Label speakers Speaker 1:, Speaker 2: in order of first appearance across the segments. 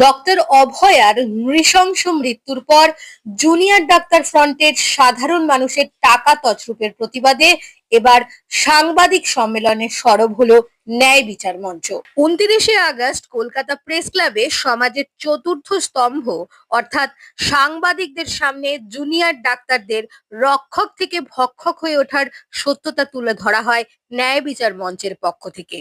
Speaker 1: Doctor অভয়ার নৃশংস মৃত্যুর পর জুনিয়র ডাক্তার ফ্রন্টের সাধারণ মানুষের টাকা তছরূপের প্রতিবাদে এবার সাংবাদিক সম্মেলনে সরব হলো ন্যায় বিচার মঞ্চ। উনত্রিশে আগস্ট কলকাতা প্রেস ক্লাবে সমাজের চতুর্থ স্তম্ভ, অর্থাৎ সাংবাদিকদের সামনে জুনিয়র ডাক্তারদের রক্ষক থেকে ভক্ষক হয়ে ওঠার সত্যতা তুলে ধরা হয় ন্যায় বিচার মঞ্চের পক্ষ থেকে।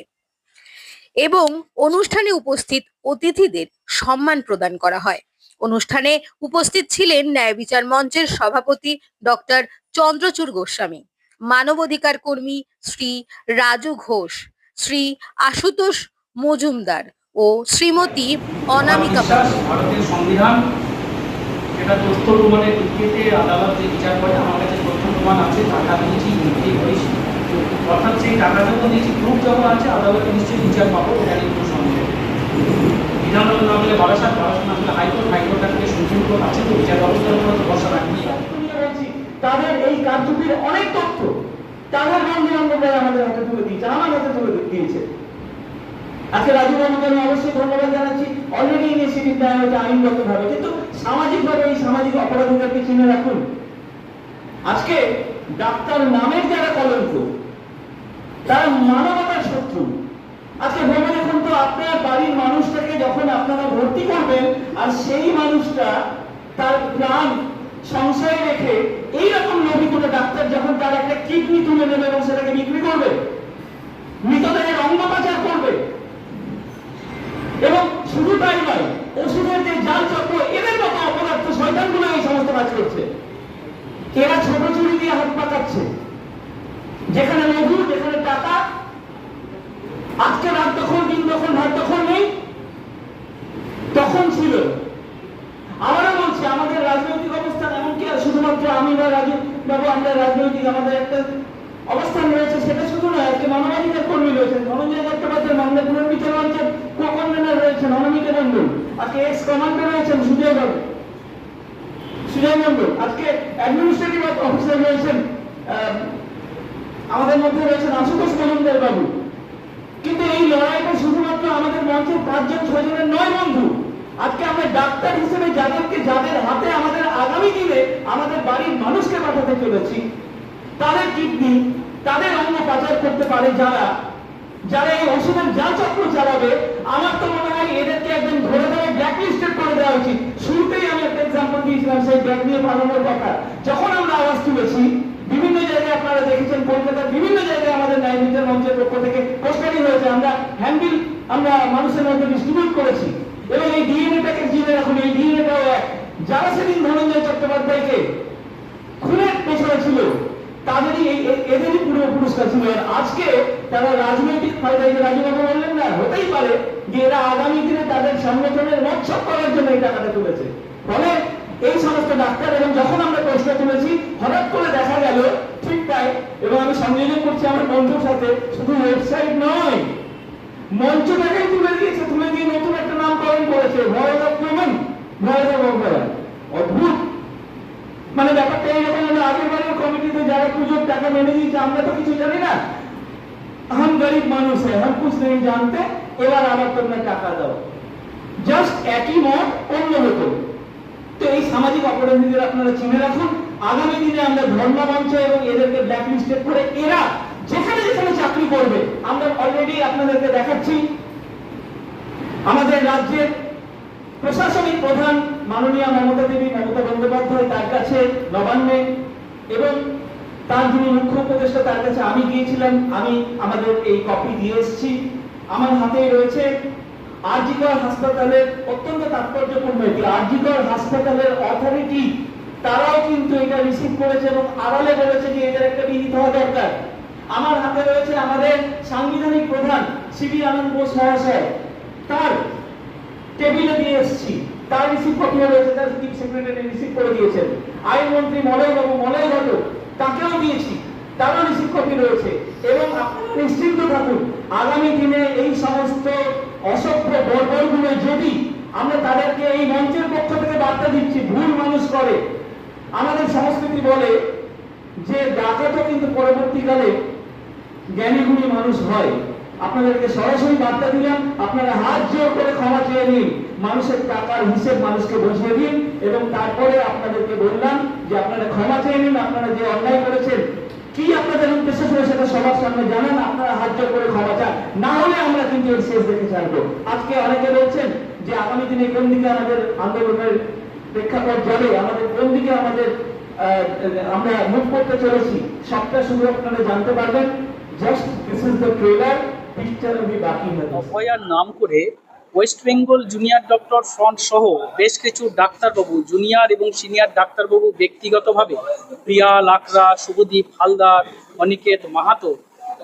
Speaker 1: এবং অনুষ্ঠানে উপস্থিত অতিথিদের সম্মান প্রদান করা হয়। অনুষ্ঠানে উপস্থিত ছিলেন ন্যায় বিচার মঞ্চের সভাপতি ডক্টর চন্দ্রচূড় গোস্বামী মানবাধিকার কর্মী শ্রী রাজু ঘোষ শ্রী আশুতোষ মজুমদার ও শ্রীমতী অনামিকা
Speaker 2: ভারতের সংবিধান এটা তথ্য প্রমাণের ভিত্তিতে আদালত যে বিচার করে আমার কাছে তথ্য প্রমাণ আছে টাকা দিয়েছি মিথ্যে করিস অর্থাৎ সেই টাকা যখন দিয়েছি প্রুফ যখন আছে আদালতে নিশ্চয়ই বিচার পাবো এটা নিয়ে কোনো সন্দেহ। বিধানসভা না হলে বারাসাত বারাসাত না হলে হাইকোর্ট হাইকোর্ট থেকে সুপ্রিম কোর্ট আছে তো, বিচার ব্যবস্থার উপর তো ভরসা রাখি
Speaker 3: তাদের এই কার্যটির অনেক তথ্য। তাদের রং বিরঙ্গভাবে আমাদের হাতে তুলে দিয়েছে, আমার হাতে তুলে দিয়েছে। আজকে রাজু বাবুকে আমি অবশ্যই ধন্যবাদ জানাচ্ছি। অলরেডি ইনিশিয়েটিভ দেওয়া হয়েছে আইনগত ভাবে কিন্তু সামাজিক ভাবে এই সামাজিক অপরাধীদেরকে চিনে রাখুন। আজকে ডাক্তার নামের যারা কলঙ্ক তারা মানবতার শত্রু। আজকে ভেবে দেখুন তো আপনার বাড়ির মানুষটাকে যখন আপনারা ভর্তি করবেন, আর সেই মানুষটা তার প্রাণ সংশয় রেখে এইরকম নবী কোনো ডাক্তার যখন তার একটা কিডনি তুলে নেবে এবং সেটাকে বিক্রি করবে মৃতদেহের অঙ্গ পাচার করবে এবং শুধু তাই নয় ওষুধের যে জাল চক্র এদের মতো অপদার্থ শয়তানগুলো এই সমস্ত কাজ করছে এরা ছোট চুরি দিয়ে হাত পাকাচ্ছে যেখানে লঘু যেখানে টাকা আজকে রাত দখল দিন দখল ভাত দখল নেই তখন ছিল আমারও বলছি আমাদের রাজনৈতিক অবস্থান এমনকি আর শুধুমাত্র আমি বা রাজু বাবু রাজনৈতিক, আমাদের একটা অবস্থান রয়েছে, সেটা শুধু নয়, আজকে মানবাধিকার কর্মী রয়েছেন, ধনঞ্জয় মামলা পুনর্বিচার কো-কনভেনার রয়েছেন, অনামিকা মন্ডল আজকে এক্স কমান্ডার রয়েছেন সুজয় বাবু। সুজয় মন্ডল আজকে অ্যাডমিনিস্ট্রেটিভ অফিসার রয়েছেন আমাদের মধ্যে রয়েছেন আশুতোষ মজুমদার বাবু। কিন্তু এই লড়াইটা শুধুমাত্র আমাদের মঞ্চের পাঁচজন ছজনের নয় বন্ধু। আজকে আমরা ডাক্তার হিসেবে যাদেরকে, যাদের হাতে আমাদের আগামী দিনে আমাদের বাড়ির মানুষকে পাঠাতে চলেছি, তাদের কিডনি, তাদের অঙ্গ পাচার করতে পারে যারা যারা এই ওষুধের যা চক্র চালাবে, আমার তো মনে হয় এদেরকে একদম ধরে ধরে ব্ল্যাকলিস্টেড করে দেওয়া উচিত। শুরুতেই আমি একটা এক্সাম্পল দিয়েছিলাম, সেই ব্যাগ নিয়ে পালানোর কথা। যখন আমরা আওয়াজ তুলেছি, বিভিন্ন জায়গায় আপনারা দেখেছেন, কলকাতার বিভিন্ন জায়গায় আমাদের ন্যায় মঞ্চের পক্ষ থেকে পোস্টারিং হয়েছে আমরা হ্যান্ডবিল আমরা মানুষের মধ্যে ডিস্ট্রিবিউট করেছি। এবং এই ডিএনএটাকে জিনে রাখুন, এই ডিএনএটাও এক যারা সেদিন ধনঞ্জয় চট্টোপাধ্যায়কে খুনের পেছনে ছিল, তাদেরই এদেরই পুরো পুরস্কার ছিল। আর আজকে তারা রাজনৈতিক বললেন না, হতেই পারে যে এরা আগামী দিনে তাদের সংগঠনের করার জন্য এই টাকাটা তুলেছে। ফলে এই সমস্ত ডাক্তার, এবং যখন আমরা প্রশ্ন তুলেছি, হঠাৎ করে দেখা গেল, ঠিক তাই, এবং আমি সংযোজন করছি আমার বন্ধুর সাথে, শুধু ওয়েবসাইট নয় মঞ্চটাকেই তুলে নতুন একটা নামকরণ করেছে voice of women voice of opera অদ্ভুত মানে ব্যাপারটা এইরকম হলো আগের বারের কমিটিতে যারা পুজোর টাকা মেনে দিয়েছে আমরা তো কিছু জানি না हम गरीब মানুষ হ্যাঁ हम कुछ नहीं जानते এবার আমার তোমরা টাকা দাও জাস্ট একই মত অন্য হতো তো এই সামাজিক অপরাধীদের আপনারা চিনে রাখুন আগামী দিনে আমরা ধর্ম মঞ্চ এবং এদেরকে ব্ল্যাকলিস্টেড করে এরা যেখানে যেখানে চাকরি করবে আমরা অলরেডি আপনাদেরকে দেখাচ্ছি আমাদের রাজ্যের প্রশাসনিক প্রধান মাননীয় মমতা দেবী, মমতা বন্দ্যোপাধ্যায় তার কাছে নবান্নে এবং তার যিনি মুখ্য উপদেষ্টা তার কাছে আমি গিয়েছিলাম, আমি আমাদের এই কপি দিয়ে এসেছি। আমার হাতেই রয়েছে আরজিকর হাসপাতালের অত্যন্ত তাৎপর্যপূর্ণ এটি আরজিকর হাসপাতালের অথরিটি তারাও কিন্তু এটা রিসিভ করেছে এবং আড়ালে বলেছে যে এদের একটা বিহিত হওয়া দরকার। আমার হাতে রয়েছে আমাদের সাংবিধানিক প্রধান সিবি আনন্দ বোস মহাশয়। তার টেবিলে দিয়ে এসেছি। তার রিসিভ কপিও রয়েছে, তার চিফ সেক্রেটারি রিসিভ করে দিয়েছেন। আইনমন্ত্রী মলয় বাবু, মলয় ঘটক, তাকেও দিয়েছি। তারও রিসিভ কপি রয়েছে। এবং আপনারা নিশ্চিন্ত থাকুন, আগামী দিনে এই সমস্ত অসভ্য বর্বরগুলো যদি আমরা তাদেরকে এই মঞ্চের পক্ষ থেকে বার্তা দিচ্ছি, ভুল মানুষ করে। আমাদের সংস্কৃতি বলে যে ডাকাতও কিন্তু পরবর্তীকালে জ্ঞানী গুণী মানুষ হয়। আপনাদেরকে সরাসরি বার্তা দিলাম, আপনারা হাত জোর করে ক্ষমা চেয়ে নিন, মানুষের টাকার হিসেব মানুষকে বুঝিয়ে দিন, এবং তারপরে আপনাদেরকে বললাম যে আপনারা ক্ষমা চেয়ে নিন, আপনারা যে অন্যায় করেছেন, কি আপনাদের উদ্দেশ্য ছিল সেটা সবার সামনে জানেন, আপনারা হাত জোর করে ক্ষমা চান। না হলে আমরা কিন্তু এর শেষ দেখে ছাড়বো। আজকে অনেকে বলছেন যে আগামী দিনে কোন দিকে আমাদের আন্দোলনের প্রেক্ষাপট যাবে, আমাদের কোন দিকে আমাদের আমরা মুভ করতে চলেছি, সবটা শুধু আপনারা জানতে পারবেন। Just this is the trailer
Speaker 2: অভয়ার নাম করে West Bengal junior doctor front সহ বেশ কিছু ডাক্তারবাবু জুনিয়র এবং সিনিয়র ডাক্তারবাবু ব্যক্তিগতভাবে প্রিয়া, লাকড়া, শুভদীপ হালদার, অনিকেত মাহাতো,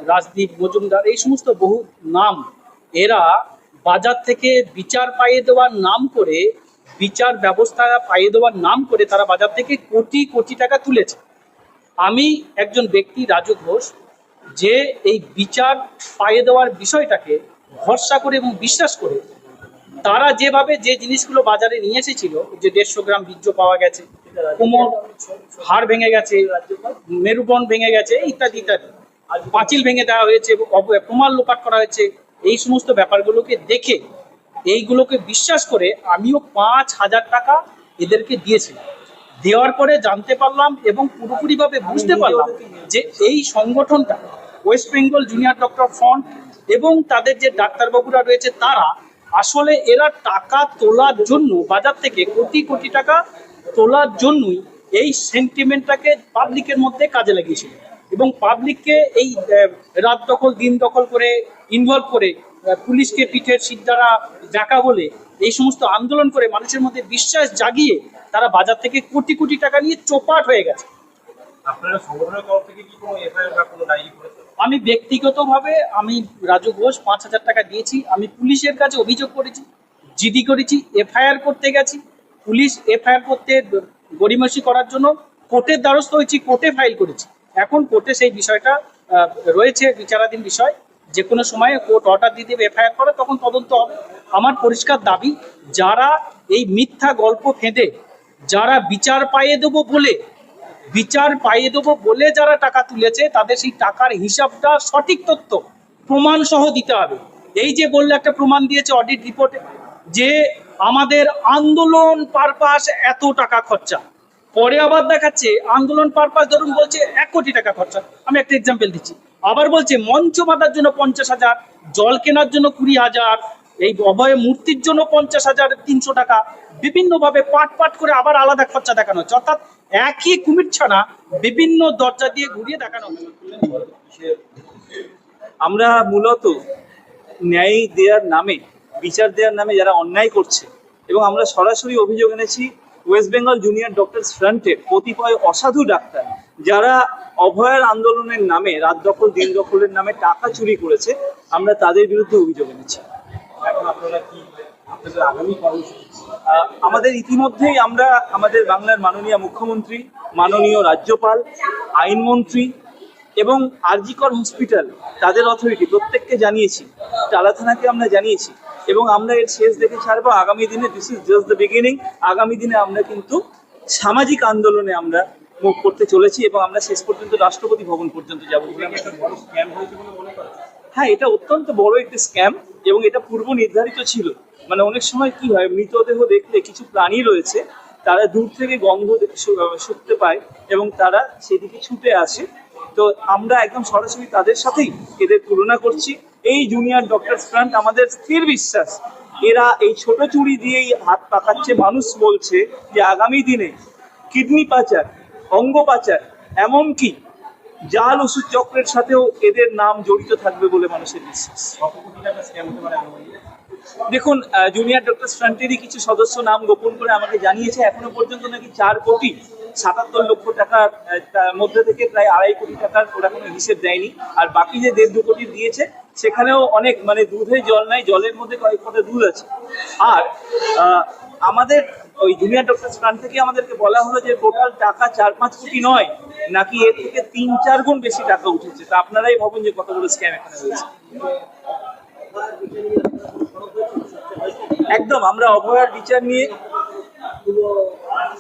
Speaker 2: রাজদীপ মজুমদার, এই সমস্ত বহু নাম, এরা বাজার থেকে বিচার পাইয়ে দেওয়ার নাম করে, বিচার ব্যবস্থা পাইয়ে দেওয়ার নাম করে তারা বাজার থেকে কোটি কোটি টাকা তুলেছে। আমি একজন ব্যক্তি, রাজু ঘোষ যে এই বিচার পাইয়ে দেওয়ার বিষয়টাকে ভরসা করে এবং বিশ্বাস করে তারা যেভাবে যে জিনিসগুলো বাজারে নিয়ে এসেছিল যে দেড়শো গ্রাম বীর্য পাওয়া গেছে, কোমর হাড় ভেঙে গেছে, মেরুবন ভেঙে গেছে, ইত্যাদি ইত্যাদি। আর পাঁচিল ভেঙে দেওয়া হয়েছে প্রমাণ লোপাট করা হয়েছে, এই সমস্ত ব্যাপারগুলোকে দেখে, এইগুলোকে বিশ্বাস করে আমিও পাঁচ হাজার টাকা এদেরকে দিয়েছিলাম। দেওয়ার পরে জানতে পারলাম এবং পুরোপুরিভাবে বুঝতে পারলাম যে এই সংগঠনটা West Bengal junior doctor front এবং তাদের যে ডাক্তারবাবুরা রয়েছে তারা, আসলে এরা টাকা তোলার জন্য, বাজার থেকে কোটি কোটি টাকা তোলার জন্যই এই সেন্টিমেন্টটাকে পাবলিকের মধ্যে কাজে লাগিয়েছিল। এবং পাবলিককে এই রাত দখল, দিন দখল করে ইনভলভ করে পুলিশকে পিঠের সিদ্ধারা ডাকা বলে এই সমস্ত আন্দোলন করে মানুষের মধ্যে বিশ্বাস জাগিয়ে তারা বাজার থেকে কোটি কোটি টাকা নিয়ে চোপাট হয়ে গেছে। আমি ব্যক্তিগতভাবে আমি রাজু ঘোষ পাঁচ হাজার টাকা দিয়েছি আমি পুলিশের কাছে অভিযোগ করেছি জিডি করেছি এফআইআর করতে গেছি। পুলিশ এফআইআর করতে গড়িমসি করার জন্য কোর্টের দ্বারস্থ হয়েছি কোর্টে ফাইল করেছি। এখন কোর্টে সেই বিষয়টা রয়েছে বিচারাধীন বিষয়। যে কোনো সময়ে কোর্ট অর্ডার দিয়ে দেবে এফআইআর করে তখন তদন্ত হবে। আমার পরিষ্কার দাবি, যারা এই মিথ্যা গল্প ফেঁদে, যারা বিচার পাইয়ে দেবো বলে, বিচার পাইয়ে দেবো বলে যারা টাকা তুলেছে, তাদের সেই টাকার হিসাবটা সঠিক তথ্য প্রমাণ সহ দিতে হবে। এই যে বললে একটা প্রমাণ দিয়েছে অডিট রিপোর্টে যে আমাদের আন্দোলন পারপাস এত টাকা খরচা। পরে আবার দেখাচ্ছে, আন্দোলন পারপাস ধরুন বলছে এক কোটি টাকা খরচা। আমি একটা এক্সাম্পল দিচ্ছি। আবার বলছে, মঞ্চ বাঁধার জন্য পঞ্চাশ হাজার, জল কেনার জন্য কুড়ি হাজার এই অভয় মূর্তির জন্য পঞ্চাশ হাজার তিনশো টাকা। বিভিন্নভাবে পাট পাট করে আবার আলাদা খরচা দেখানো হচ্ছে। অর্থাৎ একই কুমির ছাড়া বিভিন্ন দরজা দিয়ে ঘুরিয়ে দেখানো
Speaker 4: আমরা মূলত ন্যায় দেওয়ার নামে, বিচার দেওয়ার নামে যারা অন্যায় করছে, এবং আমরা সরাসরি অভিযোগ এনেছি ওয়েস্ট বেঙ্গল জুনিয়র ডক্টরস ফ্রন্টের কতিপয় অসাধু ডাক্তার, যারা অভয়ার আন্দোলনের নামে, রাত দখল, দিন দখলের নামে টাকা চুরি করেছে, আমরা তাদের বিরুদ্ধে অভিযোগ এনেছি। আমাদের ইতিমধ্যেই আমরা আমাদের বাংলার মাননীয় মুখ্যমন্ত্রী মাননীয় রাজ্যপাল আইনমন্ত্রী এবং আরজিকর হসপিটাল তাদের অথরিটি প্রত্যেককে জানিয়েছি টালা থানাকে আমরা জানিয়েছি এবং আমরা এর শেষ দেখে ছাড়বো। আগামী দিনে this is just the beginning আগামী দিনে আমরা কিন্তু সামাজিক আন্দোলনে আমরা মুখ করতে চলেছি এবং আমরা শেষ পর্যন্ত রাষ্ট্রপতি ভবন পর্যন্ত যাব। হ্যাঁ এটা অত্যন্ত বড় একটি স্ক্যাম এবং এটা পূর্ব নির্ধারিত ছিল। মানে অনেক সময় কি হয়, মৃতদেহ দেখলে কিছু প্রাণী রয়েছে, তারা দূর থেকে গন্ধ শুকতে পায় এবং তারা সেদিকে ছুটে আসে। তো আমরা একদম সরাসরি তাদের সাথেই এদের তুলনা করছি। এই জুনিয়র ডক্টর ফ্রান্ট আমাদের স্থির বিশ্বাস। এরা এই ছোট চুড়ি দিয়েই হাত পাকাচ্ছে। মানুষ বলছে যে, আগামী দিনে কিডনি পাচার, অঙ্গ পাচার, এমনকি জাল ওষুধ চক্রের সাথেও এদের নাম জড়িত থাকবে বলে মানুষের বিশ্বাস
Speaker 5: কোটি?
Speaker 4: দেখুন জুনিয়র ডক্টর ফ্রন্টেরই কিছু সদস্য নাম গোপন করে আমাকে জানিয়েছে, এখনও পর্যন্ত নাকি চার কোটি সাতাত্তর লক্ষ টাকার মধ্যে থেকে প্রায় আড়াই কোটি টাকার ওরা কোনো হিসেব দেয়নি আর বাকি যে দেড় দু কোটি দিয়েছে, সেখানেও অনেক মানে দুধে জল নাই, জলের মধ্যে কয়েক ফোঁটা দুধ আছে আর আমাদের ওই জুনিয়র ডক্টর ফ্রান্ট থেকে আমাদেরকে বলা হলো যে টোটাল টাকা চার পাঁচ কোটি নয়, নাকি এর থেকে তিন চার গুণ বেশি টাকা উঠেছে। তা আপনারাই ভাবুন যে কতগুলো স্ক্যাম এখানে হয়েছে একদম, আমরা অভয়ার বিচার নিয়ে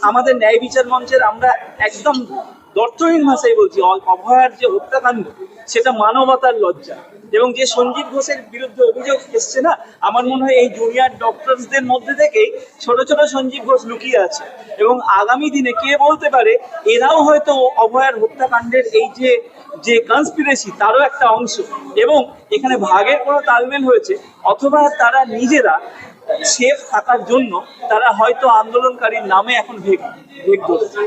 Speaker 4: আমাদের ন্যায় বিচার মঞ্চের আমরা একদম দর্থহীন ভাষায় বলছি অভয়ার যে হত্যাকাণ্ড, সেটা মানবতার লজ্জা। এবং যে সঞ্জীব ঘোষের বিরুদ্ধে অভিযোগ এসছে না, আমার মনে হয় এই জুনিয়র ডক্টরসদের মধ্যে থেকেই ছোট ছোট সঞ্জীব ঘোষ লুকিয়ে আছে। এবং আগামী দিনে কে বলতে পারে, এরাও হয়তো অভয়ার হত্যাকাণ্ডের এই যে যে কনস্পিরেসি তারও একটা অংশ। এবং এখানে ভাগের কোনো তালমেল হয়েছে, অথবা তারা নিজেরা সেফ থাকার জন্য তারা হয়তো আন্দোলনকারীর নামে এখন ভেগ ভেগ ধরছে।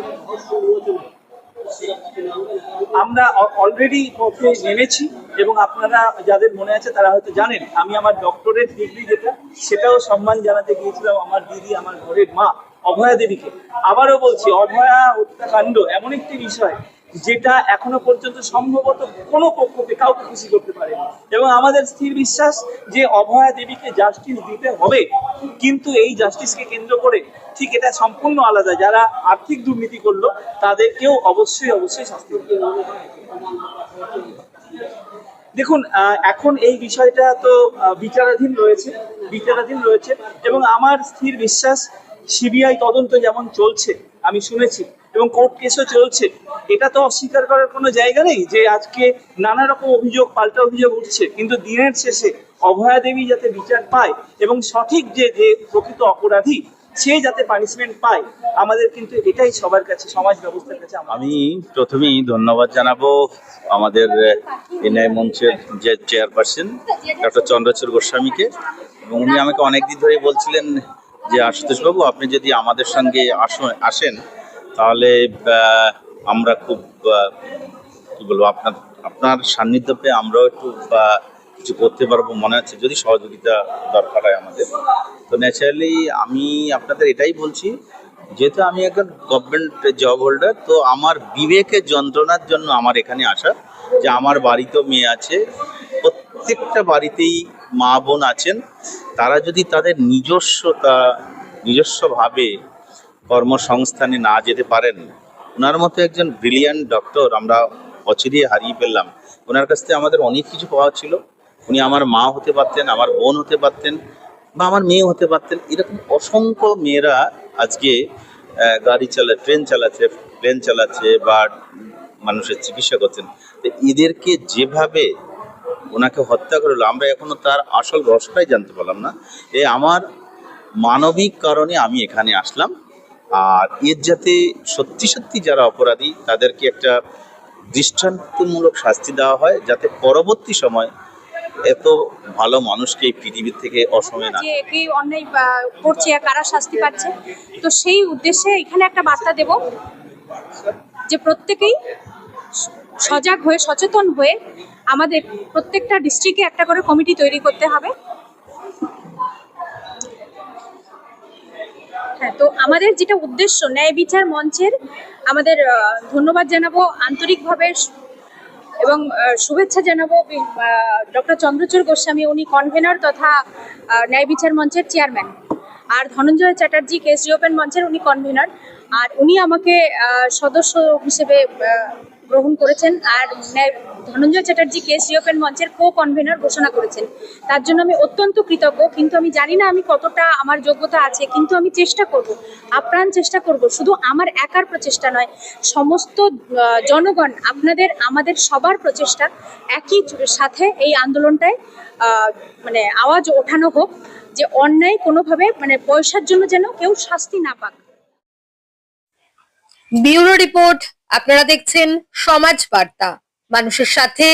Speaker 4: আমরা অলরেডি পথে নেমেছি এবং আপনারা যাদের মনে আছে তারা হয়তো জানেন, আমি আমার ডক্টরের ডিগ্রি যেটা, সেটাও সম্মান জানাতে গিয়েছিলাম আমার দিদি, আমার ঘরের মা, অভয়া দেবীকে। আবারও বলছি, অভয়া হত্যাকাণ্ড এমন একটি বিষয় যেটা এখনও পর্যন্ত সম্ভবত কোনো পক্ষকে কাউকে খুশি করতে পারেনি। এবং আমাদের স্থির বিশ্বাস যে অভয়া দেবীকে জাস্টিস দিতে হবে, কিন্তু এই জাস্টিসকে কেন্দ্র করে ঠিক এটা সম্পূর্ণ আলাদা। যারা আর্থিক দুর্নীতি করল, তাদেরকেও অবশ্যই অবশ্যই শাস্তি দেখুন এখন এই বিষয়টা তো বিচারাধীন রয়েছে বিচারাধীন রয়েছে, এবং আমার স্থির বিশ্বাস, সিবিআই তদন্ত যেমন চলছে, আমি শুনেছি এবং কোর্ট কেসও চলছে। এটা তো অস্বীকার করার কোনো জায়গা নেই যে আজকে নানা রকম অভিযোগ, পাল্টা অভিযোগ উঠছে। কিন্তু দিনের শেষে অভয়া দেবী যাতে বিচার পায় এবং সঠিক যে যে প্রকৃত অপরাধী, সে যাতে পানিশমেন্ট পায়, আমাদের কিন্তু এটাই সবার কাছে, সমাজ ব্যবস্থার কাছে
Speaker 6: আমি প্রথমেই ধন্যবাদ জানাব আমাদের এনআই মঞ্চের যে চেয়ারপারসন ডক্টর চন্দ্রচূড় গোস্বামীকে। এবং উনি আমাকে অনেকদিন ধরে বলছিলেন যে আশুতোষ বাবু আপনি যদি আমাদের সঙ্গে আসো- আসেন তাহলে আমরা খুব কি বলব, আপনার আপনার সান্নিধ্য পেয়ে আমরাও একটু কিছু করতে পারব মনে হচ্ছে যদি সহযোগিতা দরকার হয় আমাদের। তো ন্যাচারালি আমি আপনাদের এটাই বলছি, যেহেতু আমি একজন গভর্নমেন্ট জব হোল্ডার তো আমার বিবেকের যন্ত্রণার জন্য আমার এখানে আসা, যে আমার বাড়িতেও মেয়ে আছে, প্রত্যেকটা বাড়িতেই মা বোন আছেন, তারা যদি তাদের নিজস্বতা, নিজস্বভাবে কর্মসংস্থানে না যেতে পারেন। ওনার মতো একজন ব্রিলিয়ান ডক্টর আমরা অচিরিয়ে হারিয়ে ফেললাম। ওনার কাছ থেকে আমাদের অনেক কিছু পাওয়া ছিল। উনি আমার মা হতে পারতেন, আমার বোন হতে পারতেন বা আমার মেয়ে হতে পারতেন। এরকম অসংখ্য মেয়েরা আজকে গাড়ি চালা, ট্রেন চালাচ্ছে প্লেন চালাচ্ছে বা মানুষের চিকিৎসা করছেন। তো এদেরকে যেভাবে ওনাকে হত্যা করল, আমরা এখনও তার আসল রসটাই জানতে পারলাম না। এ আমার মানবিক কারণে আমি এখানে আসলাম। আর এর যাতে সত্যি সত্যি যারা অপরাধী, তাদেরকে একটা দৃষ্টান্তমূলক শাস্তি দেওয়া হয় যাতে পরবর্তী সময় এত ভালো মানুষকে এই পৃথিবীর থেকে অসময়ে না
Speaker 7: যে অন্যায় করছে কারা শাস্তি পাচ্ছে? তো সেই উদ্দেশ্যে এখানে একটা বার্তা দেব যে প্রত্যেকেই সজাগ হয়ে, সচেতন হয়ে আমাদের প্রত্যেকটা ডিস্ট্রিক্টে একটা করে কমিটি তৈরি করতে হবে। হ্যাঁ তো আমাদের যেটা উদ্দেশ্য, ন্যায় বিচার মঞ্চের আমাদের ধন্যবাদ জানাব আন্তরিকভাবে এবং শুভেচ্ছা জানাব ডক্টর চন্দ্রচূড় গোস্বামী, উনি কনভেনর তথা ন্যায় বিচার মঞ্চের চেয়ারম্যান আর ধনঞ্জয় চ্যাটার্জি কেস রিওপেন মঞ্চের উনি কনভেনর আর উনি আমাকে সদস্য হিসেবে গ্রহণ করেছেন আর ধনঞ্জয় চ্যাটার্জি কেস রিওপেন মঞ্চের কো কনভেনার ঘোষণা করেছেন। তার জন্য আমি অত্যন্ত কৃতজ্ঞ, কিন্তু আমি জানি না আমি কতটা আমার যোগ্যতা আছে, কিন্তু আমি চেষ্টা করব, আপ্রাণ চেষ্টা করব। শুধু আমার একার প্রচেষ্টা নয়, সমস্ত জনগণ, আপনাদের, আমাদের সবার প্রচেষ্টা একই সাথে এই আন্দোলনটায় মানে আওয়াজ ওঠানো হোক, যে অন্যায় কোনোভাবে মানে পয়সার জন্য যেন কেউ শাস্তি না পাক।
Speaker 1: ব্যুরো রিপোর্ট আপনারা দেখছেন সমাজ বার্তা। মানুষের সাথে